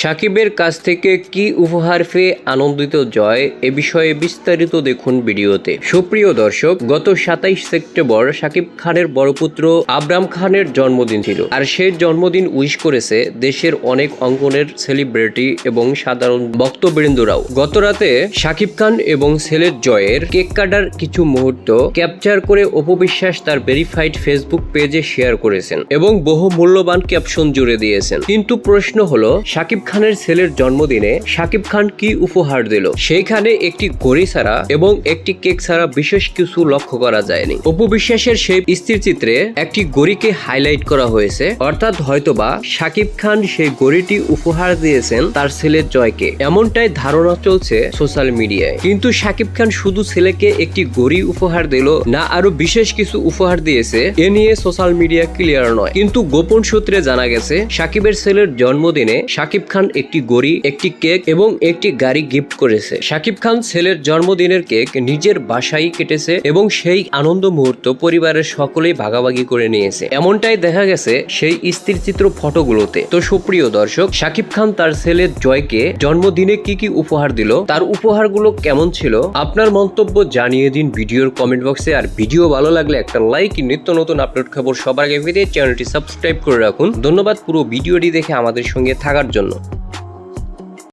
সাকিবের কাছ থেকে কি উপহার পেয়ে আনন্দিত জয় এ বিষয়ে বিস্তারিত দেখুন ভিডিওতে। সুপ্রিয় দর্শক, গত সাতাইশ সেপ্টেম্বর সাকিব খানের বড় পুত্র আবরাম খানের জন্মদিন ছিল। আর সে জন্মদিন উইশ করেছে দেশের অনেক অঙ্গনের সেলিব্রিটি এবং সাধারণ বক্তবৃন্দরাও গত রাতে সাকিব খান এবং ছেলের জয়ের কেক কাটার কিছু মুহূর্ত ক্যাপচার করে অপবিশ্বাস তার ভেরিফাইড ফেসবুক পেজে শেয়ার করেছেন এবং বহু মূল্যবান ক্যাপশন জুড়ে দিয়েছেন। কিন্তু প্রশ্ন হলো, সাকিব খানের ছেলের জন্মদিনে সাকিব খান কি উপহার দিল? সেইখানে একটি ঘড়ি ছাড়া এবং একটি কেক ছাড়া বিশেষ কিছু লক্ষ্য করা যায়নি। অপু বিশ্বাসের সেই স্থির চিত্রে একটি গড়িকে হাইলাইট করা হয়েছে। অর্থাৎ হয়তোবা সাকিব খান সেই গড়িটি উপহার দিয়েছেন তার ছেলের জয়কে। এমনটাই ধারণা চলছে সোশ্যাল মিডিয়ায়। কিন্তু সাকিব খান শুধু ছেলেকে একটি গড়ি উপহার দিল না, আরও বিশেষ কিছু উপহার দিয়েছে। এ নিয়ে সোশ্যাল মিডিয়া ক্লিয়ার নয়। কিন্তু গোপন সূত্রে জানা গেছে, সাকিবের ছেলের জন্মদিনে সাকিব খান একটি গড়ি একটি কেক এবং একটি গাড়ি গিফট করেছে। সাকিব খান ছেলের জন্মদিনের কেক নিজের বাসায় কেটেছে এবং সেই আনন্দ মুহূর্ত পরিবারের সকলেই ভাগাভাগি করে নিয়েছে। এমনটাই দেখা গেছে সেই স্থির চিত্র ফটোগুলোতে। তো সুপ্রিয় দর্শক, সাকিব খান তার ছেলের জয়কে জন্মদিনে কি কি উপহার দিল, তার উপহারগুলো কেমন ছিল, আপনার মন্তব্য জানিয়ে দিন ভিডিওর কমেন্ট বক্সে। আর ভিডিও ভালো লাগলে একটা লাইক, নিত্য নতুন আপলোড খবর সবার আগে পেতে চ্যানেলটি সাবস্ক্রাইব করে রাখুন। ধন্যবাদ পুরো ভিডিওটি দেখে আমাদের সঙ্গে থাকার জন্য।